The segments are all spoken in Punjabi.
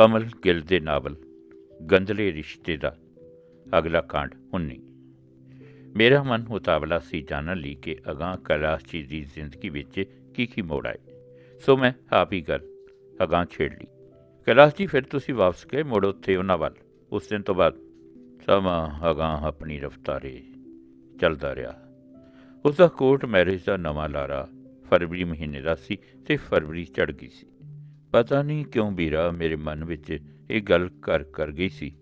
ਕਮਲ ਗਿੱਲ ਦੇ ਨਾਵਲ ਗੰਦਲੇ ਰਿਸ਼ਤੇ ਦਾ। ਅਗਲਾ ਕਾਂਡ 19 ਮੇਰਾ ਮਨ ਉਤਾਵਲਾ ਸੀ ਜਾਣਨ ਲਈ ਕਿ ਅਗਾਂਹ ਕੈਲਾਸ਼ ਜੀ ਦੀ ਜ਼ਿੰਦਗੀ ਵਿੱਚ ਕੀ ਕੀ ਮੋੜ ਆਏ। ਸੋ ਮੈਂ ਆਪ ਹੀ ਗੱਲ, ਅਗਾਂਹ ਛੇੜ ਲਈ। ਕੈਲਾਸ਼ ਜੀ, ਫਿਰ ਤੁਸੀਂ ਵਾਪਸ ਗਏ ਮੁੜ ਉੱਥੇ ਉਹਨਾਂ ਵੱਲ? ਉਸ ਦਿਨ ਤੋਂ ਬਾਅਦ? ਸਮਾਂ ਅਗਾਂਹ ਆਪਣੀ ਰਫ਼ਤਾਰੇ ਚੱਲਦਾ ਰਿਹਾ। ਉਸ ਦਾ ਕੋਰਟ ਮੈਰਿਜ ਦਾ ਨਵਾਂ ਲਾਰਾ ਫਰਵਰੀ ਮਹੀਨੇ ਦਾ ਸੀ ਤੇ ਫਰਵਰੀ ਚੜ ਗਈ ਸੀ। ਪਤਾ ਨਹੀਂ ਕਿਉਂ ਵੀਰਾ ਮੇਰੇ ਮਨ ਵਿੱਚ ਇਹ ਗੱਲ ਕਰ ਕਰ ਗਈ ਸੀ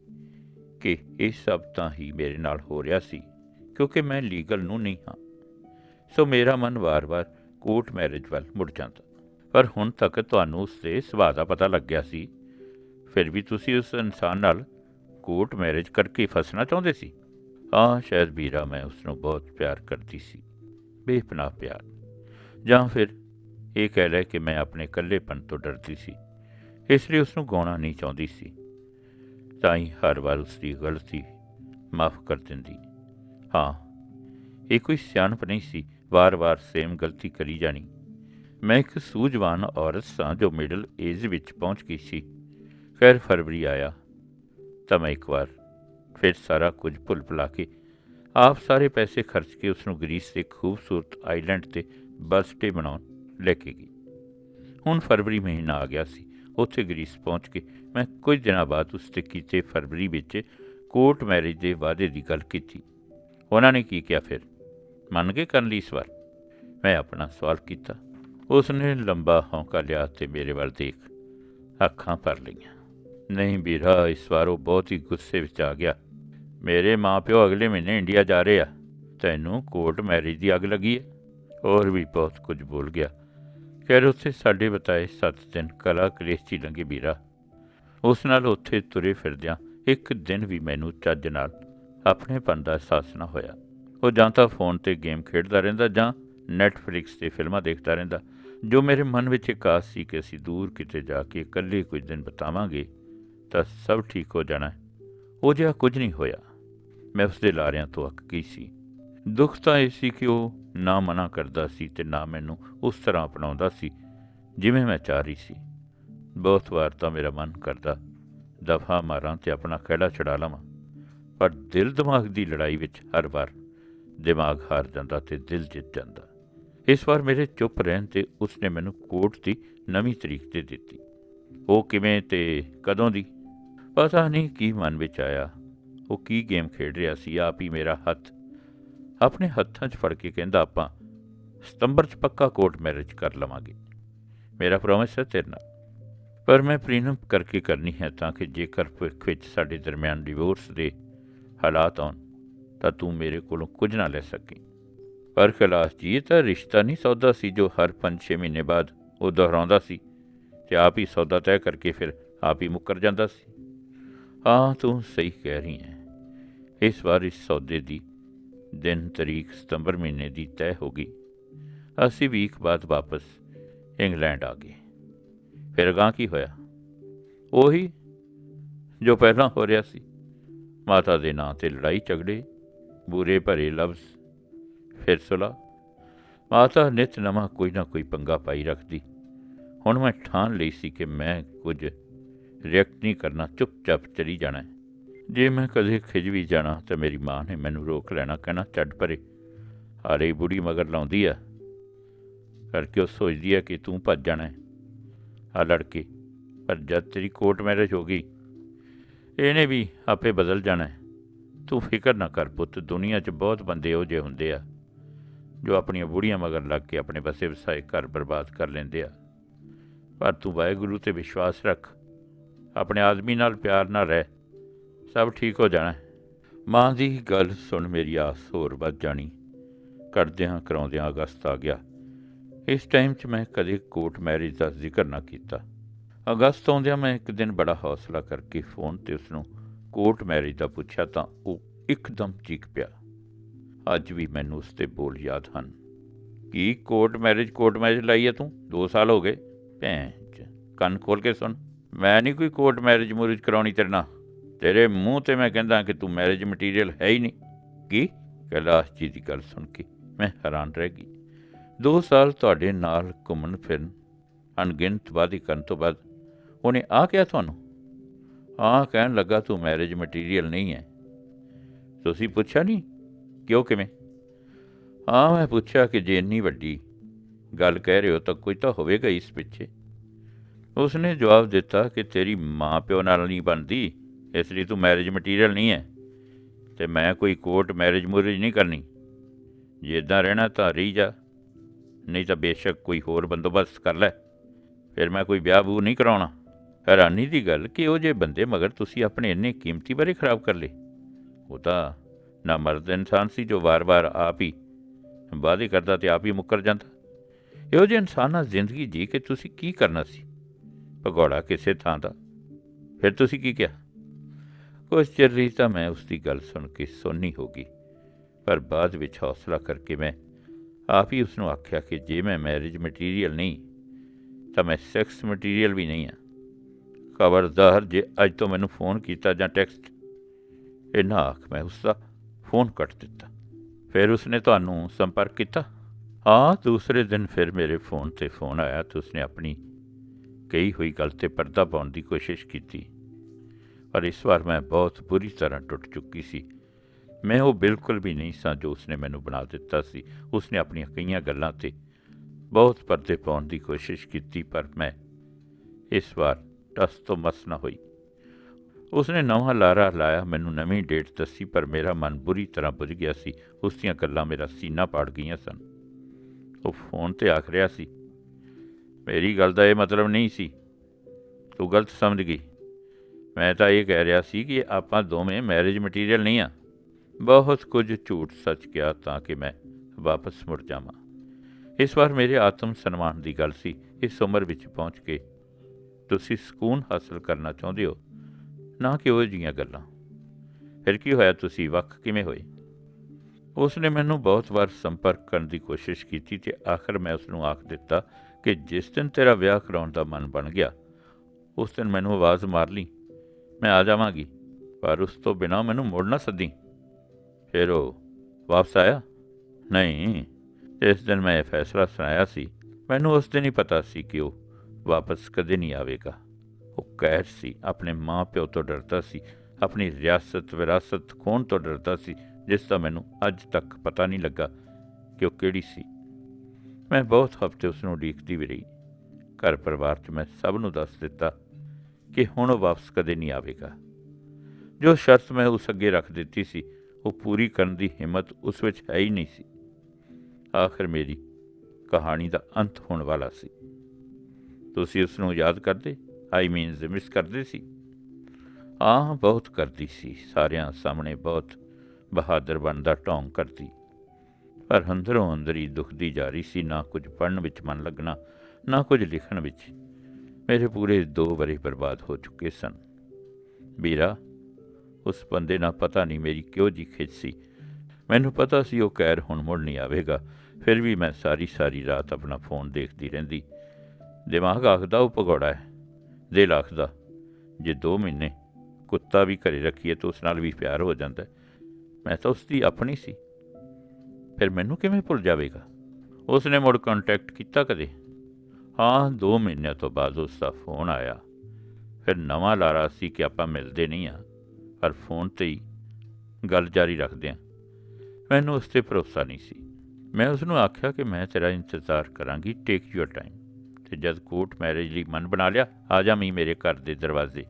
ਕਿ ਇਹ ਸਭ ਤਾਂ ਹੀ ਮੇਰੇ ਨਾਲ ਹੋ ਰਿਹਾ ਸੀ, ਕਿਉਂਕਿ ਮੈਂ ਲੀਗਲ ਨੂੰ ਨਹੀਂ ਹਾਂ। ਸੋ ਮੇਰਾ ਮਨ ਵਾਰ-ਵਾਰ ਕੋਰਟ ਮੈਰਿਜ ਵੱਲ ਮੁੜ ਜਾਂਦਾ। ਪਰ ਹੁਣ ਤੱਕ ਤੁਹਾਨੂੰ ਉਸ ਦੇ ਸੁਭਾਅ ਦਾ ਪਤਾ ਲੱਗ ਗਿਆ ਸੀ। ਫਿਰ ਵੀ ਤੁਸੀਂ ਉਸ ਇਨਸਾਨ ਨਾਲ ਕੋਰਟ ਮੈਰਿਜ ਕਰਕੇ ਫਸਣਾ ਚਾਹੁੰਦੇ ਸੀ? ਹਾਂ, ਸ਼ਾਇਦ ਵੀਰਾ ਮੈਂ ਉਸ ਨੂੰ ਬਹੁਤ ਪਿਆਰ ਕਰਦੀ ਸੀ। ਬੇਪਨਾਹ ਪਿਆਰ। ਜਾਂ ਫਿਰ ਇਹ ਕਹਿ ਲੈ ਕਿ ਮੈਂ ਆਪਣੇ ਇਕੱਲੇਪਨ ਤੋਂ ਡਰਦੀ ਸੀ, ਇਸ ਲਈ ਉਸ ਨੂੰ ਗਾਉਣਾ ਨਹੀਂ ਚਾਹੁੰਦੀ ਸੀ। ਤਾਂ ਹੀ ਹਰ ਵਾਰ ਉਸ ਦੀ ਗਲਤੀ ਮਾਫ ਕਰ ਦਿੰਦੀ। ਹਾਂ, ਇਹ ਕੋਈ ਸਿਆਣਪ ਨਹੀਂ ਸੀ, ਵਾਰ-ਵਾਰ ਸੇਮ ਗਲਤੀ ਕਰੀ ਜਾਣੀ। ਮੈਂ ਇੱਕ ਸੂਝਵਾਨ ਔਰਤ ਸਾਂ ਜੋ ਮਿਡਲ ਏਜ ਵਿੱਚ ਪਹੁੰਚ ਗਈ ਸੀ। ਖੈਰ, ਫਰਵਰੀ ਆਇਆ, ਤਾਂ ਮੈਂ ਇੱਕ ਵਾਰ ਫਿਰ ਸਾਰਾ ਕੁਝ ਭੁੱਲ ਭੁਲਾ ਕੇ ਆਪ ਸਾਰੇ ਪੈਸੇ ਖਰਚ ਕੇ ਉਸ ਨੂੰ ਗ੍ਰੀਸ ਦੇ ਖੂਬਸੂਰਤ ਆਈਲੈਂਡ ਤੇ ਬਰਥਡੇ ਬਣਾਉਣ ਲੈ ਕੇ ਗਈ। ਹੁਣ ਫਰਵਰੀ ਮਹੀਨਾ ਆ ਗਿਆ ਸੀ। ਉੱਥੇ ਗ੍ਰੀਸ ਪਹੁੰਚ ਕੇ ਮੈਂ ਕੁਝ ਦਿਨਾਂ ਬਾਅਦ ਉਸ ਤੇ ਕੀਤੇ ਫਰਵਰੀ ਵਿੱਚ ਕੋਰਟ ਮੈਰਿਜ ਦੇ ਵਾਅਦੇ ਦੀ ਗੱਲ ਕੀਤੀ। ਉਹਨਾਂ ਨੇ ਕੀ ਕਿਹਾ ਫਿਰ? ਮੰਨ ਕੇ ਕਰਨ ਲਈ ਇਸ ਵਾਰ? ਮੈਂ ਆਪਣਾ ਸਵਾਲ ਕੀਤਾ। ਉਸ ਨੇ ਲੰਬਾ ਹੌਂਕਾ ਲਿਆ ਤੇ ਮੇਰੇ ਵੱਲ ਦੇਖ। ਅੱਖਾਂ ਭਰ ਲਈਆਂ। ਨਹੀਂ ਵੀਰਾ, ਇਸ ਵਾਰ ਉਹ ਬਹੁਤ ਹੀ ਗੁੱਸੇ ਵਿੱਚ ਆ ਗਿਆ। ਮੇਰੇ ਮਾਪਿਓ ਅਗਲੇ ਮਹੀਨੇ ਇੰਡੀਆ ਜਾ ਰਹੇ ਆ। ਤੈਨੂੰ ਕੋਰਟ ਮੈਰਿਜ ਦੀ ਅੱਗ ਲੱਗੀ ਹੈ। ਹੋਰ ਵੀ ਬਹੁਤ ਕੁਝ ਬੋਲ ਗਿਆ। ਖੈਰ ਉੱਥੇ ਸਾਡੇ ਬਤਾਏ ਸੱਤ ਦਿਨ ਕਲਾ ਕਲੇਸ਼ੀ ਲੰਘੇ ਵੀਰਾ ਉਸ ਨਾਲ ਉੱਥੇ ਤੁਰੇ ਫਿਰਦਿਆਂ ਇੱਕ ਦਿਨ ਵੀ ਮੈਨੂੰ ਚੱਜ ਨਾਲ ਆਪਣੇ ਪੰਨ ਦਾ ਅਹਿਸਾਸ ਨਾ ਹੋਇਆ। ਉਹ ਜਾਂ ਤਾਂ ਫੋਨ ਤੇ ਗੇਮ ਖੇਡਦਾ ਰਹਿੰਦਾ ਜਾਂ ਨੈਟਫਲਿਕਸ ਤੇ ਫਿਲਮਾਂ ਦੇਖਦਾ ਰਹਿੰਦਾ, ਜੋ ਮੇਰੇ ਮਨ ਵਿੱਚ ਇੱਕ ਆਸ ਸੀ ਕਿ ਅਸੀਂ ਦੂਰ ਕਿਤੇ ਜਾ ਕੇ ਇਕੱਲੇ ਕੁਝ ਦਿਨ ਬਿਤਾਵਾਂਗੇ, ਤਾਂ ਸਭ ਠੀਕ ਹੋ ਜਾਣਾ। ਉਹ ਜਿਹਾ ਕੁਝ ਨਹੀਂ ਹੋਇਆ। ਮੈਂ ਉਸ ਦੇ ਲਾਰਿਆਂ ਤੋਂ ਅੱਕ ਗਈ ਸੀ। ਦੁੱਖ ਤਾਂ ਇਹ ਸੀ ਕਿ ਉਹ ਨਾ ਮਨਾ ਕਰਦਾ ਸੀ ਤੇ ਨਾ ਮੈਨੂੰ ਉਸ ਤਰ੍ਹਾਂ ਅਪਣਾਉਂਦਾ ਸੀ, ਜਿਵੇਂ ਮੈਂ ਚਾਹ ਰਹੀ ਸੀ। ਬਹੁਤ ਵਾਰ ਤਾਂ ਮੇਰਾ ਮਨ ਕਰਦਾ, ਦਫਾ ਮਾਰਾਂ ਤੇ ਆਪਣਾ ਖਹਿੜਾ ਛਡਾ ਲਵਾਂ, ਪਰ ਦਿਲ ਦਿਮਾਗ ਦੀ ਲੜਾਈ ਵਿੱਚ ਹਰ ਵਾਰ ਦਿਮਾਗ ਹਾਰ ਜਾਂਦਾ ਤੇ ਦਿਲ ਜਿੱਤ ਜਾਂਦਾ। ਇਸ ਵਾਰ ਮੇਰੇ ਚੁੱਪ ਰਹਿਣ ਤੇ ਉਸਨੇ ਮੈਨੂੰ ਕੋਟ ਦੀ ਨਵੀਂ ਤਰੀਕ ਤੇ ਦਿੱਤੀ। ਉਹ ਕਿਵੇਂ ਤੇ ਕਦੋਂ ਦੀ? ਪਤਾ ਨਹੀਂ ਕੀ ਮਨ ਵਿੱਚ ਆਇਆ, ਉਹ ਕੀ ਗੇਮ ਖੇਡ ਰਿਹਾ ਸੀ, ਆਪ ਹੀ ਮੇਰਾ ਹੱਥ ਆਪਣੇ ਹੱਥਾਂ 'ਚ ਫੜ ਕੇ ਕਹਿੰਦਾ, ਆਪਾਂ ਸਤੰਬਰ 'ਚ ਪੱਕਾ ਕੋਰਟ ਮੈਰਿਜ ਕਰ ਲਵਾਂਗੇ। ਮੇਰਾ ਪ੍ਰੋਮਿਸ ਹੈ ਤੇਰੇ ਨਾਲ। ਪਰ ਮੈਂ ਪ੍ਰੀਨਮ ਕਰਕੇ ਕਰਨੀ ਹੈ ਤਾਂ ਕਿ ਜੇਕਰ ਭਵਿੱਖ ਵਿੱਚ ਸਾਡੇ ਦਰਮਿਆਨ ਡਿਵੋਰਸ ਦੇ ਹਾਲਾਤ ਆਉਣ, ਤਾਂ ਤੂੰ ਮੇਰੇ ਕੋਲੋਂ ਕੁਝ ਨਾ ਲੈ ਸਕੀ। ਪਰ ਕੈਲਾਸ਼ ਜੀ ਇਹ ਤਾਂ ਰਿਸ਼ਤਾ ਨਹੀਂ ਸੌਦਾ ਸੀ ਜੋ ਹਰ 5-6 ਮਹੀਨੇ ਬਾਅਦ ਉਹ ਦੁਹਰਾਉਂਦਾ ਸੀ ਤੇ ਆਪ ਹੀ ਸੌਦਾ ਤੈਅ ਕਰਕੇ ਫਿਰ ਆਪ ਹੀ ਮੁੱਕਰ ਜਾਂਦਾ ਸੀ। ਹਾਂ, ਤੂੰ ਸਹੀ ਕਹਿ ਰਹੀ ਹੈ। ਇਸ ਵਾਰ ਇਸ ਸੌਦੇ ਦੀ ਦਿਨ ਤਰੀਕ ਸਤੰਬਰ ਮਹੀਨੇ ਦੀ ਤੈਅ ਹੋ ਗਈ। ਅਸੀਂ ਵੀਕ ਬਾਅਦ ਵਾਪਸ ਇੰਗਲੈਂਡ ਆ ਗਏ। ਫਿਰ ਅਗਾਂਹ ਕੀ ਹੋਇਆ? ਉਹੀ ਜੋ ਪਹਿਲਾਂ ਹੋ ਰਿਹਾ ਸੀ। ਮਾਤਾ ਦੇ ਨਾਂ ਤੇ ਲੜਾਈ ਝਗੜੇ, ਬੁਰੇ ਭਰੇ ਲਫ਼ਜ਼, ਫਿਰ ਸੁਲਾ। ਮਾਤਾ ਨਿਤ ਨਵਾਂ ਕੋਈ ਨਾ ਕੋਈ ਪੰਗਾ ਪਾਈ ਰੱਖਦੀ। ਹੁਣ ਮੈਂ ਠਾਣ ਲਈ ਸੀ ਕਿ ਮੈਂ ਕੁਝ ਰਿਐਕਟ ਨਹੀਂ ਕਰਨਾ, ਚੁੱਪਚਾਪ ਚਲੀ ਜਾਣਾ ਹੈ। ਜੇ ਮੈਂ ਕਦੇ ਖਿਜ ਵੀ ਜਾਣਾ ਤਾਂ ਮੇਰੀ ਮਾਂ ਨੇ ਮੈਨੂੰ ਰੋਕ ਲੈਣਾ, ਕਹਿਣਾ ਛੱਡ ਪਰੇ ਹਾਰੇ ਬੁੜੀ ਮਗਰ ਲਾਉਂਦੀ ਆ। ਕਰਕੇ ਉਹ ਸੋਚਦੀ ਆ ਕਿ ਤੂੰ ਭੱਜ ਜਾਣਾ ਆ ਲੜਕੇ, ਪਰ ਜਦ ਤੇਰੀ ਕੋਰਟ ਮੈਰਿਜ ਹੋ ਗਈ, ਇਹਨੇ ਵੀ ਆਪੇ ਬਦਲ ਜਾਣਾ ਤੂੰ ਫਿਕਰ ਨਾ ਕਰ ਪੁੱਤ, ਦੁਨੀਆ 'ਚ ਬਹੁਤ ਬੰਦੇ ਇਹੋ ਜਿਹੇ ਹੁੰਦੇ ਆ, ਜੋ ਆਪਣੀਆਂ ਬੁੜੀਆਂ ਮਗਰ ਲੱਗ ਕੇ ਆਪਣੇ ਬਸੇ ਵਸਾਏ ਘਰ ਬਰਬਾਦ ਕਰ ਲੈਂਦੇ ਆ। ਪਰ ਤੂੰ ਵਾਹਿਗੁਰੂ ਤੇ ਵਿਸ਼ਵਾਸ ਰੱਖ, ਆਪਣੇ ਆਦਮੀ ਨਾਲ ਪਿਆਰ ਨਾਲ ਰਹਿ ਸਭ ਠੀਕ ਹੋ ਜਾਣਾ। ਮਾਂ ਦੀ ਗੱਲ ਸੁਣ ਮੇਰੀ ਆਸ ਹੋਰ ਵੱਧ ਜਾਣੀ। ਕਰਦਿਆਂ ਕਰਾਉਂਦਿਆਂ ਅਗਸਤ ਆ ਗਿਆ। ਇਸ ਟਾਈਮ 'ਚ ਮੈਂ ਕਦੇ ਕੋਰਟ ਮੈਰਿਜ ਦਾ ਜ਼ਿਕਰ ਨਾ ਕੀਤਾ। ਅਗਸਤ ਆਉਂਦਿਆਂ ਮੈਂ ਇੱਕ ਦਿਨ ਬੜਾ ਹੌਸਲਾ ਕਰਕੇ ਫੋਨ ਤੇ ਉਸ ਨੂੰ ਕੋਰਟ ਮੈਰਿਜ ਦਾ ਪੁੱਛਿਆ ਤਾਂ ਉਹ ਇੱਕਦਮ ਚੀਕ ਪਿਆ। ਅੱਜ ਵੀ ਮੈਨੂੰ ਉਸ 'ਤੇ ਬੋਲ ਯਾਦ ਹਨ। ਕੀ ਕੋਰਟ ਮੈਰਿਜ ਕੋਰਟ ਮੈਰਿਜ ਲਾਈ ਹੈ ਤੂੰ? 2 ਸਾਲ ਹੋ ਗਏ। ਭੈਣ ਚ, ਕੰਨ ਖੋਲ ਕੇ ਸੁਣ। ਮੈਂ ਨਹੀਂ ਕੋਈ ਕੋਰਟ ਮੈਰਿਜ ਮੂਰਿਜ ਕਰਾਉਣੀ ਤੇਰੇ ਨਾਲ। ਤੇਰੇ ਮੂੰਹ ਤੇ ਮੈਂ ਕਹਿੰਦਾ ਕਿ ਤੂੰ ਮੈਰਿਜ ਮਟੀਰੀਅਲ ਹੈ ਹੀ ਨਹੀਂ। ਕੀ? ਕੈਲਾਸ਼ ਜੀ ਦੀ ਗੱਲ ਸੁਣ ਕੇ ਮੈਂ ਹੈਰਾਨ ਰਹਿ ਗਈ। 2 ਸਾਲ ਤੁਹਾਡੇ ਨਾਲ ਘੁੰਮਣ ਫਿਰਨ, ਅਣਗਿਣਤ ਵਾਦੀ ਕਰਨ ਤੋਂ ਬਾਅਦ ਉਹਨੇ ਆ ਕਿਹਾ ਤੁਹਾਨੂੰ? ਹਾਂ ਕਹਿਣ ਲੱਗਾ, ਤੂੰ ਮੈਰਿਜ ਮਟੀਰੀਅਲ ਨਹੀਂ ਹੈ। ਤੁਸੀਂ ਪੁੱਛਿਆ ਨਹੀਂ? ਕਿਉਂ ਕਿਵੇਂ? ਹਾਂ ਮੈਂ ਪੁੱਛਿਆ ਕਿ ਜੇ ਇੰਨੀ ਵੱਡੀ ਗੱਲ ਕਹਿ ਰਹੇ ਹੋ ਤਾਂ ਕੋਈ ਤਾਂ ਹੋਵੇਗਾ ਇਸ ਪਿੱਛੇ। ਉਸਨੇ ਜਵਾਬ ਦਿੱਤਾ ਕਿ ਤੇਰੀ ਮਾਂ ਪਿਓ ਨਾਲ ਨਹੀਂ ਬਣਦੀ। ਇਸ ਲਈ ਤੂੰ ਮੈਰਿਜ ਮਟੀਰੀਅਲ ਨਹੀਂ ਹੈ ਤੇ ਮੈਂ ਕੋਈ ਕੋਰਟ ਮੈਰਿਜ ਮੁਰਜ ਨਹੀਂ ਕਰਨੀ। ਜੇ ਇਦਾਂ ਰਹਿਣਾ ਤਾਂ ਰਹੀ ਜਾ, ਨਹੀਂ ਤਾਂ ਬੇਸ਼ੱਕ ਕੋਈ ਹੋਰ ਬੰਦੋਬਸਤ ਕਰ ਲੈ। ਫਿਰ ਮੈਂ ਕੋਈ ਵਿਆਹ ਬੂ ਨਹੀਂ ਕਰਾਉਣਾ। ਹੈਰਾਨੀ ਦੀ ਗੱਲ ਕਿ ਉਹ ਜੇ ਬੰਦੇ ਮਗਰ ਤੁਸੀਂ ਆਪਣੇ ਇੰਨੇ ਕੀਮਤੀ ਬਾਰੇ ਖਰਾਬ ਕਰ ਲਏ। ਉਹ ਤਾਂ ਨਾ ਮਰਦ ਇਨਸਾਨ ਸੀ ਜੋ ਵਾਰ-ਵਾਰ ਆਪ ਹੀ ਵਾਅਦੇ ਕਰਦਾ ਤੇ ਆਪ ਹੀ ਮੁੱਕਰ ਜਾਂਦਾ। ਇਹੋ ਜਿਹੇ ਇਨਸਾਨ ਨਾਲ ਜ਼ਿੰਦਗੀ ਜੀ ਕੇ ਤੁਸੀਂ ਕੀ ਕਰਨਾ ਸੀ? ਭਗੌੜਾ ਕਿਸੇ ਥਾਂ ਦਾ। ਫਿਰ ਤੁਸੀਂ ਕੀ ਕਿਹਾ? ਕੁਛ ਚਿਰ ਰਹੀ ਤਾਂ ਮੈਂ ਉਸ ਦੀ ਗੱਲ ਸੁਣ ਕੇ ਸੋਨੀ ਹੋ ਗਈ। ਪਰ ਬਾਅਦ ਵਿੱਚ ਹੌਸਲਾ ਕਰਕੇ ਮੈਂ ਆਪ ਹੀ ਉਸ ਨੂੰ ਆਖਿਆ ਕਿ ਜੇ ਮੈਂ ਮੈਰਿਜ ਮਟੀਰੀਅਲ ਨਹੀਂ, ਤਾਂ ਮੈਂ ਸੈਕਸ ਮਟੀਰੀਅਲ ਵੀ ਨਹੀਂ ਹਾਂ। ਖਬਰਦਾਰ, ਜੇ ਅੱਜ ਤੋਂ ਮੈਨੂੰ ਫੋਨ ਕੀਤਾ ਜਾਂ ਟੈਕਸਟ ਇਹ ਨਾ ਆਖ, ਮੈਂ ਉਸ ਦਾ ਫੋਨ ਕੱਟ ਦਿੱਤਾ। ਫਿਰ ਉਸਨੇ ਤੁਹਾਨੂੰ ਸੰਪਰਕ ਕੀਤਾ? ਹਾਂ, ਦੂਸਰੇ ਦਿਨ ਫਿਰ ਮੇਰੇ ਫੋਨ ਤੇ ਫੋਨ ਆਇਆ ਤੇ ਉਸਨੇ ਆਪਣੀ ਕਹੀ ਹੋਈ ਗੱਲ ਤੇ ਪਰਦਾ ਪਾਉਣ ਦੀ ਕੋਸ਼ਿਸ਼ ਕੀਤੀ। ਪਰ ਇਸ ਵਾਰ ਮੈਂ ਬਹੁਤ ਬੁਰੀ ਤਰ੍ਹਾਂ ਟੁੱਟ ਚੁੱਕੀ ਸੀ। ਮੈਂ ਉਹ ਬਿਲਕੁਲ ਵੀ ਨਹੀਂ ਸਾਂ ਜੋ ਉਸਨੇ ਮੈਨੂੰ ਬਣਾ ਦਿੱਤਾ ਸੀ। ਉਸਨੇ ਆਪਣੀਆਂ ਕਈਆਂ ਗੱਲਾਂ ਤੇ ਬਹੁਤ ਪਰਦੇ ਪਾਉਣ ਦੀ ਕੋਸ਼ਿਸ਼ ਕੀਤੀ, ਪਰ ਮੈਂ ਇਸ ਵਾਰ ਟਸ ਤੋਂ ਮਸ ਨਾ ਹੋਈ। ਉਸਨੇ ਨਵਾਂ ਲਾਰਾ ਲਾਇਆ, ਮੈਨੂੰ ਨਵੀਂ ਡੇਟ ਦੱਸੀ, ਪਰ ਮੇਰਾ ਮਨ ਬੁਰੀ ਤਰ੍ਹਾਂ ਬੁਝ ਗਿਆ ਸੀ। ਉਸ ਦੀਆਂ ਗੱਲਾਂ ਮੇਰਾ ਸੀਨਾ ਪਾੜ ਗਈਆਂ ਸਨ। ਉਹ ਫੋਨ ਤੇ ਆਖ ਰਿਹਾ ਸੀ, ਮੇਰੀ ਗੱਲ ਦਾ ਇਹ ਮਤਲਬ ਨਹੀਂ ਸੀ। ਤੂੰ ਗਲਤ ਸਮਝ ਗਈ। ਮੈਂ ਤਾਂ ਇਹ ਕਹਿ ਰਿਹਾ ਸੀ ਕਿ ਆਪਾਂ ਦੋਵੇਂ ਮੈਰਿਜ ਮਟੀਰੀਅਲ ਨਹੀਂ ਆ। ਬਹੁਤ ਕੁਝ ਝੂਠ ਸੱਚ ਕਿਹਾ ਤਾਂ ਕਿ ਮੈਂ ਵਾਪਸ ਮੁੜ ਜਾਵਾਂ। ਇਸ ਵਾਰ ਮੇਰੇ ਆਤਮ ਸਨਮਾਨ ਦੀ ਗੱਲ ਸੀ। ਇਸ ਉਮਰ ਵਿੱਚ ਪਹੁੰਚ ਕੇ ਤੁਸੀਂ ਸਕੂਨ ਹਾਸਲ ਕਰਨਾ ਚਾਹੁੰਦੇ ਹੋ, ਨਾ ਕਿ ਉਹ ਜੀਆਂ ਗੱਲਾਂ। ਫਿਰ ਕੀ ਹੋਇਆ? ਤੁਸੀਂ ਵੱਖ ਕਿਵੇਂ ਹੋਏ? ਉਸ ਨੇ ਮੈਨੂੰ ਬਹੁਤ ਵਾਰ ਸੰਪਰਕ ਕਰਨ ਦੀ ਕੋਸ਼ਿਸ਼ ਕੀਤੀ ਤੇ ਆਖਰ ਮੈਂ ਉਸ ਨੂੰ ਆਖ ਦਿੱਤਾ ਕਿ ਜਿਸ ਦਿਨ ਤੇਰਾ ਵਿਆਹ ਕਰਾਉਣ ਦਾ ਮਨ ਬਣ ਗਿਆ, ਉਸ ਦਿਨ ਮੈਨੂੰ ਆਵਾਜ਼ ਮਾਰ ਲਈ। ਮੈਂ ਆ ਜਾਵਾਂਗੀ, ਪਰ ਉਸ ਤੋਂ ਬਿਨਾ ਮੈਨੂੰ ਮੁੜ ਨਾ ਸੱਦੀ। ਫਿਰ ਉਹ ਵਾਪਸ ਆਇਆ? ਨਹੀਂ, ਇਸ ਦਿਨ ਮੈਂ ਇਹ ਫੈਸਲਾ ਸੁਣਾਇਆ ਸੀ। ਮੈਨੂੰ ਉਸ ਦਿਨ ਹੀ ਪਤਾ ਸੀ ਕਿ ਉਹ ਵਾਪਸ ਕਦੇ ਨਹੀਂ ਆਵੇਗਾ। ਉਹ ਕਹਿਰ ਸੀ, ਆਪਣੇ ਮਾਂ ਪਿਓ ਤੋਂ ਡਰਦਾ ਸੀ, ਆਪਣੀ ਰਿਆਸਤ ਵਿਰਾਸਤ ਖੋਣ ਤੋਂ ਡਰਦਾ ਸੀ, ਜਿਸ ਦਾ ਮੈਨੂੰ ਅੱਜ ਤੱਕ ਪਤਾ ਨਹੀਂ ਲੱਗਾ ਕਿ ਉਹ ਕਿਹੜੀ ਸੀ। ਮੈਂ ਬਹੁਤ ਹਫ਼ਤੇ ਉਸ ਨੂੰ ਉਡੀਕਦੀ ਵੀ ਰਹੀ। ਘਰ ਪਰਿਵਾਰ 'ਚ ਮੈਂ ਸਭ ਨੂੰ ਦੱਸ ਦਿੱਤਾ ਕਿ ਹੁਣ ਵਾਪਸ ਕਦੇ ਨਹੀਂ ਆਵੇਗਾ। ਜੋ ਸ਼ਰਤ ਮੈਂ ਉਸ ਅੱਗੇ ਰੱਖ ਦਿੱਤੀ ਸੀ, ਉਹ ਪੂਰੀ ਕਰਨ ਦੀ ਹਿੰਮਤ ਉਸ ਵਿੱਚ ਹੈ ਹੀ ਨਹੀਂ ਸੀ। ਆਖਰ ਮੇਰੀ ਕਹਾਣੀ ਦਾ ਅੰਤ ਹੋਣ ਵਾਲਾ ਸੀ। ਤੁਸੀਂ ਉਸ ਨੂੰ ਯਾਦ ਕਰਦੇ? ਆਈ ਮੀਨਸ ਮਿਸ ਕਰਦੇ ਸੀ? ਹਾਂ ਬਹੁਤ ਕਰਦੀ ਸੀ। ਸਾਰਿਆਂ ਸਾਹਮਣੇ ਬਹੁਤ ਬਹਾਦਰ ਬਣਦਾ ਢੋਂਗ ਕਰਦੀ। ਪਰ ਅੰਦਰੋਂ ਅੰਦਰ ਹੀ ਦੁਖਦੀ ਜਾ ਰਹੀ ਸੀ, ਨਾ ਕੁਝ ਪੜਨ ਵਿੱਚ ਮਨ ਲੱਗਣਾ, ਨਾ ਕੁਝ ਲਿਖਣ ਵਿੱਚ। ਮੇਰੇ ਪੂਰੇ 2 ਵਰੇ ਬਰਬਾਦ ਹੋ ਚੁੱਕੇ ਸਨ। ਵੀਰਾ ਉਸ ਬੰਦੇ ਨਾਲ ਪਤਾ ਨਹੀਂ ਮੇਰੀ ਕਿਉਂ ਜੀ ਖਿੱਚ ਸੀ। ਮੈਨੂੰ ਪਤਾ ਸੀ ਉਹ ਕੈਰ ਹੁਣ ਮੁੜ ਨਹੀਂ ਆਵੇਗਾ। ਫਿਰ ਵੀ ਮੈਂ ਸਾਰੀ ਸਾਰੀ ਰਾਤ ਆਪਣਾ ਫੋਨ ਦੇਖਦੀ ਰਹਿੰਦੀ। ਦਿਮਾਗ ਆਖਦਾ ਉਹ ਭਗੌੜਾ ਹੈ। ਦਿਲ ਆਖਦਾ, ਜੇ 2 ਮਹੀਨੇ ਕੁੱਤਾ ਵੀ ਘਰੇ ਰੱਖੀਏ ਤਾਂ ਉਸ ਨਾਲ ਵੀ ਪਿਆਰ ਹੋ ਜਾਂਦਾ ਮੈਂ ਤਾਂ ਉਸ ਦੀ ਆਪਣੀ ਸੀ। ਫਿਰ ਮੈਨੂੰ ਕਿਵੇਂ ਭੁੱਲ ਜਾਵੇਗਾ? ਉਸ ਨੇ ਮੁੜ ਕੰਟੈਕਟ ਕੀਤਾ ਕਦੇ? ਹਾਂ 2 ਮਹੀਨਿਆਂ ਤੋਂ ਬਾਅਦ ਉਸ ਦਾ ਫੋਨ ਆਇਆ। ਫਿਰ ਨਵਾਂ ਲਾਰਾ ਸੀ ਕਿ ਆਪਾਂ ਮਿਲਦੇ ਨਹੀਂ ਆ, ਪਰ ਫੋਨ ਤੇ ਹੀ ਗੱਲ ਜਾਰੀ ਰੱਖਦੇ ਆ। ਮੈਨੂੰ ਉਸ ਤੇ ਭਰੋਸਾ ਨਹੀਂ ਸੀ। ਮੈਂ ਉਸ ਨੂੰ ਆਖਿਆ ਕਿ ਮੈਂ ਤੇਰਾ ਇੰਤਜ਼ਾਰ ਕਰਾਂਗੀ ਟੇਕ ਯੂਰ ਟਾਈਮ ਤੇ ਜਦ ਕੋਰਟ ਮੈਰਿਜ ਲਈ ਮਨ ਬਣਾ ਲਿਆ, ਆ ਜਾ ਮੈਂ ਮੇਰੇ ਘਰ ਦੇ ਦਰਵਾਜ਼ੇ,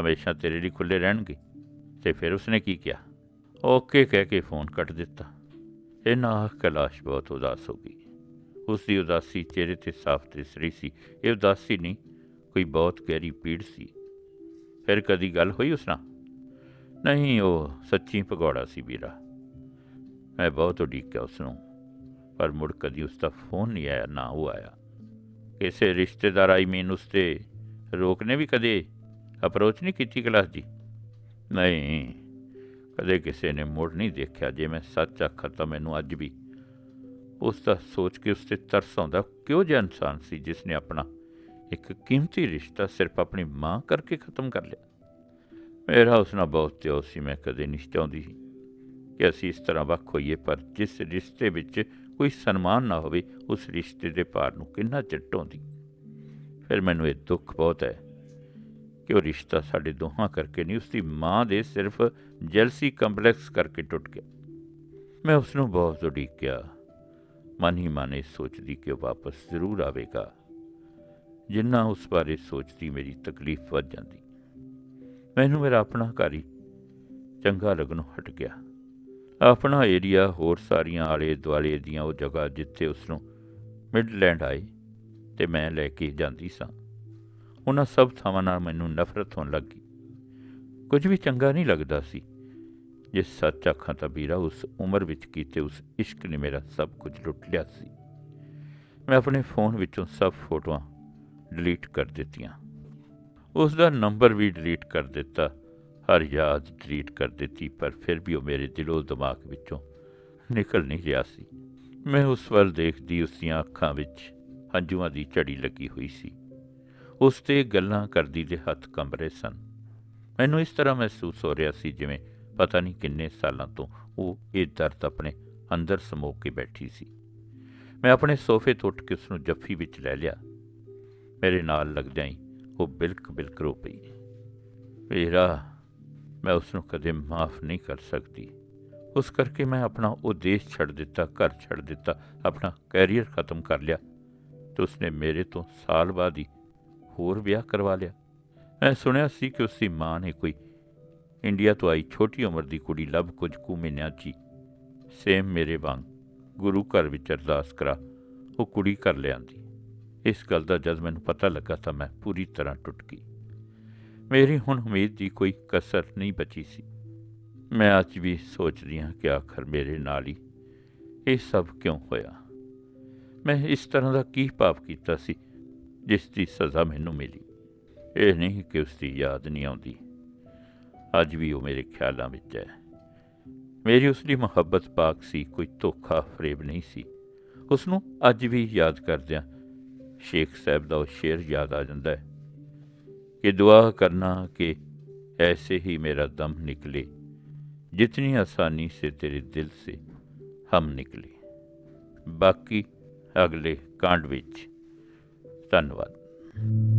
ਹਮੇਸ਼ਾ ਤੇਰੇ ਲਈ ਖੁੱਲੇ ਰਹਿਣਗੇ। ਤੇ ਫਿਰ ਉਸਨੇ ਕੀ ਕਿਹਾ? ਓਕੇ ਕਹਿ ਕੇ ਫੋਨ ਕੱਟ ਦਿੱਤਾ। ਇਹ ਨਾ ਕੈਲਾਸ਼ ਬਹੁਤ ਉਦਾਸ ਹੋ ਗਈ। ਉਸ ਦੀ ਉਦਾਸੀ ਚਿਹਰੇ ਤੇ ਸਾਫ਼ ਦਿਸ ਰਹੀ ਸੀ। ਇਹ ਉਦਾਸੀ ਨਹੀਂ, ਕੋਈ ਬਹੁਤ ਗਹਿਰੀ ਪੀੜ ਸੀ। ਫਿਰ ਕਦੀ ਗੱਲ ਹੋਈ ਉਸ ਨਾਲ? ਨਹੀਂ, ਉਹ ਸੱਚੀ ਭਗੌੜਾ ਸੀ ਵੀਰਾ। ਮੈਂ ਬਹੁਤ ਉਡੀਕਿਆ ਉਸ ਨੂੰ, ਪਰ ਮੁੜ ਕਦੀ ਉਸ ਦਾ ਫੋਨ ਨਹੀਂ ਆਇਆ, ਨਾ ਉਹ ਆਇਆ। ਕਿਸੇ ਰਿਸ਼ਤੇਦਾਰ ਆਈ ਮੀਨ ਉਸ ਤੇ ਰੋਕ ਨੇ ਵੀ ਕਦੇ ਅਪਰੋਚ ਨਹੀਂ ਕੀਤੀ ਕਲਾਸ ਦੀ? ਨਹੀਂ, ਕਦੇ ਕਿਸੇ ਨੇ ਮੁੜ ਨਹੀਂ ਦੇਖਿਆ। ਜੇ ਮੈਂ ਸੱਚ ਆਖਾਂ ਤਾਂ ਮੈਨੂੰ ਅੱਜ ਵੀ ਉਸ ਦਾ ਸੋਚ ਕੇ ਉਸ ਤੇ ਤਰਸ ਆਉਂਦਾ ਕਿਉਂ ਜਿਹਾ ਇਨਸਾਨ ਸੀ ਜਿਸ ਨੇ ਆਪਣਾ ਇੱਕ ਕੀਮਤੀ ਰਿਸ਼ਤਾ ਸਿਰਫ ਆਪਣੀ ਮਾਂ ਕਰਕੇ ਖਤਮ ਕਰ ਲਿਆ? ਮੇਰਾ ਉਸ ਨਾਲ ਬਹੁਤ ਤਿਉ ਸੀ, ਮੈਂ ਕਦੇ ਨਹੀਂ ਚਾਹੁੰਦੀ ਸੀ ਕਿ ਅਸੀਂ ਇਸ ਤਰ੍ਹਾਂ ਵੱਖ ਹੋਈਏ, ਪਰ ਜਿਸ ਰਿਸ਼ਤੇ ਵਿੱਚ ਕੋਈ ਸਨਮਾਨ ਨਾ ਹੋਵੇ, ਉਸ ਰਿਸ਼ਤੇ ਦੇ ਪਾਰ ਨੂੰ ਕਿੰਨਾ ਚਿੱਟ ਆਉਂਦੀ ਫਿਰ ਮੈਨੂੰ ਇਹ ਦੁੱਖ ਬਹੁਤ ਹੈ ਕਿ ਉਹ ਰਿਸ਼ਤਾ ਸਾਡੇ ਦੋਹਾਂ ਕਰਕੇ ਨਹੀਂ ਉਸ ਦੀ ਮਾਂ ਦੇ ਸਿਰਫ ਜੈਲਸੀ ਕੰਪਲੈਕਸ ਕਰਕੇ ਟੁੱਟ ਗਿਆ। ਮੈਂ ਉਸ ਨੂੰ ਬਹੁਤ ਉਡੀਕਿਆ ਮਨ ਹੀ ਮਨ ਇਹ ਸੋਚਦੀ ਕਿ ਉਹ ਵਾਪਸ ਜ਼ਰੂਰ ਆਵੇਗਾ। ਜਿੰਨਾ ਉਸ ਬਾਰੇ ਸੋਚਦੀ, ਮੇਰੀ ਤਕਲੀਫ ਵੱਧ ਜਾਂਦੀ। ਮੈਨੂੰ ਮੇਰਾ ਆਪਣਾ ਘਰ ਹੀ ਚੰਗਾ ਲੱਗਣੋਂ ਹਟ ਗਿਆ। ਆਪਣਾ ਏਰੀਆ ਹੋਰ ਸਾਰੀਆਂ ਆਲੇ ਦੁਆਲੇ ਦੀਆਂ ਉਹ ਜਗ੍ਹਾ ਜਿੱਥੇ ਉਸ ਨੂੰ ਮਿਡਲੈਂਡ ਆਏ ਤੇ ਮੈਂ ਲੈ ਕੇ ਜਾਂਦੀ ਸਾਂ। ਉਹਨਾਂ ਸਭ ਥਾਵਾਂ ਨਾਲ ਮੈਨੂੰ ਨਫ਼ਰਤ ਹੋਣ ਲੱਗੀ। ਕੁਝ ਵੀ ਚੰਗਾ ਨਹੀਂ ਲੱਗਦਾ ਸੀ। ਜੇ ਸੱਚ ਆਖਾਂ ਤਾਂ ਵੀਰਾ ਉਸ ਉਮਰ ਵਿੱਚ ਕੀਤੇ ਉਸ ਇਸ਼ਕ ਨੇ ਮੇਰਾ ਸਭ ਕੁਝ ਲੁੱਟ ਲਿਆ ਸੀ। ਮੈਂ ਆਪਣੇ ਫੋਨ ਵਿੱਚੋਂ ਸਭ ਫੋਟੋਆਂ ਡਿਲੀਟ ਕਰ ਦਿੱਤੀਆਂ। ਉਸ ਦਾ ਨੰਬਰ ਵੀ ਡਿਲੀਟ ਕਰ ਦਿੱਤਾ। ਹਰ ਯਾਦ ਡਿਲੀਟ ਕਰ ਦਿੱਤੀ, ਪਰ ਫਿਰ ਵੀ ਉਹ ਮੇਰੇ ਦਿਲੋਂ ਦਿਮਾਗ ਵਿੱਚੋਂ ਨਿਕਲ ਨਹੀਂ ਰਿਹਾ ਸੀ। ਮੈਂ ਉਸ ਵੱਲ ਦੇਖਦੀ ਉਸ ਦੀਆਂ ਅੱਖਾਂ ਵਿੱਚ ਹੰਝੂਆਂ ਦੀ ਝੜੀ ਲੱਗੀ ਹੋਈ ਸੀ। ਉਸ ਤੇ ਗੱਲਾਂ ਕਰਦੀ ਦੇ ਹੱਥ ਕੰਬ ਰਹੇ ਸਨ। ਮੈਨੂੰ ਇਸ ਤਰ੍ਹਾਂ ਮਹਿਸੂਸ ਹੋ ਰਿਹਾ ਸੀ ਜਿਵੇਂ ਪਤਾ ਨਹੀਂ ਕਿੰਨੇ ਸਾਲਾਂ ਤੋਂ ਉਹ ਇਹ ਦਰਦ ਆਪਣੇ ਅੰਦਰ ਸਮੋ ਕੇ ਬੈਠੀ ਸੀ। ਮੈਂ ਆਪਣੇ ਸੋਫੇ ਤੋਂ ਉੱਠ ਕੇ ਉਸ ਨੂੰ ਜੱਫੀ ਵਿੱਚ ਲੈ ਲਿਆ। ਮੇਰੇ ਨਾਲ ਲੱਗਦਿਆਂ ਹੀ ਉਹ ਬਿਲਕ ਬਿਲਕ ਰੋ ਪਈ। ਮੇਰਾ ਮੈਂ ਉਸ ਨੂੰ ਕਦੇ ਮਾਫ ਨਹੀਂ ਕਰ ਸਕਦੀ। ਉਸ ਕਰਕੇ ਮੈਂ ਆਪਣਾ ਉਹ ਦੇਸ਼ ਛੱਡ ਦਿੱਤਾ, ਘਰ ਛੱਡ ਦਿੱਤਾ, ਆਪਣਾ ਕੈਰੀਅਰ ਖਤਮ ਕਰ ਲਿਆ ਤੇ ਉਸਨੇ ਮੇਰੇ ਤੋਂ ਸਾਲ ਬਾਅਦ ਹੀ ਹੋਰ ਵਿਆਹ ਕਰਵਾ ਲਿਆ। ਮੈਂ ਸੁਣਿਆ ਸੀ ਕਿ ਉਸ ਦੀ ਮਾਂ ਨੇ ਕੋਈ ਇੰਡੀਆ ਤੋਂ ਆਈ ਛੋਟੀ ਉਮਰ ਦੀ ਕੁੜੀ ਲੱਭ ਕੁਝ ਕੁ ਮਹੀਨਿਆਂ 'ਚ ਸੇਮ ਮੇਰੇ ਵਾਂਗ ਗੁਰੂ ਘਰ ਵਿੱਚ ਅਰਦਾਸ ਕਰਾ, ਉਹ ਕੁੜੀ ਕਰ ਲਿਆਂਦੀ ਇਸ ਗੱਲ ਦਾ ਜਦ ਮੈਨੂੰ ਪਤਾ ਲੱਗਾ ਤਾਂ ਮੈਂ ਪੂਰੀ ਤਰ੍ਹਾਂ ਟੁੱਟ ਗਈ। ਮੇਰੀ ਹੁਣ ਉਮੀਦ ਦੀ ਕੋਈ ਕਸਰ ਨਹੀਂ ਬਚੀ ਸੀ। ਮੈਂ ਅੱਜ ਵੀ ਸੋਚਦੀ ਹਾਂ ਕਿ ਆਖਰ ਮੇਰੇ ਨਾਲ ਹੀ ਇਹ ਸਭ ਕਿਉਂ ਹੋਇਆ। ਮੈਂ ਇਸ ਤਰ੍ਹਾਂ ਦਾ ਕੀ ਪਾਪ ਕੀਤਾ ਸੀ, ਜਿਸ ਦੀ ਸਜ਼ਾ ਮੈਨੂੰ ਮਿਲੀ। ਇਹ ਨਹੀਂ ਕਿ ਉਸ ਦੀ ਯਾਦ ਨਹੀਂ ਆਉਂਦੀ। ਅੱਜ ਵੀ ਉਹ ਮੇਰੇ ਖਿਆਲਾਂ ਵਿੱਚ ਹੈ ਮੇਰੀ ਉਸ ਦੀ ਮੁਹੱਬਤ ਪਾਕ ਸੀ ਕੋਈ ਧੋਖਾ ਫਰੇਬ ਨਹੀਂ ਸੀ ਉਸ ਨੂੰ ਅੱਜ ਵੀ ਯਾਦ ਕਰਦਿਆਂ ਸ਼ੇਖ ਸਾਹਿਬ ਦਾ ਉਹ ਸ਼ੇਰ ਯਾਦ ਆ ਜਾਂਦਾ ਹੈ कि दुआ करना कि ऐसे ही मेरा दम निकले जितनी आसानी से तेरे दिल से हम निकले बाकी अगले कांड विच धन्यवाद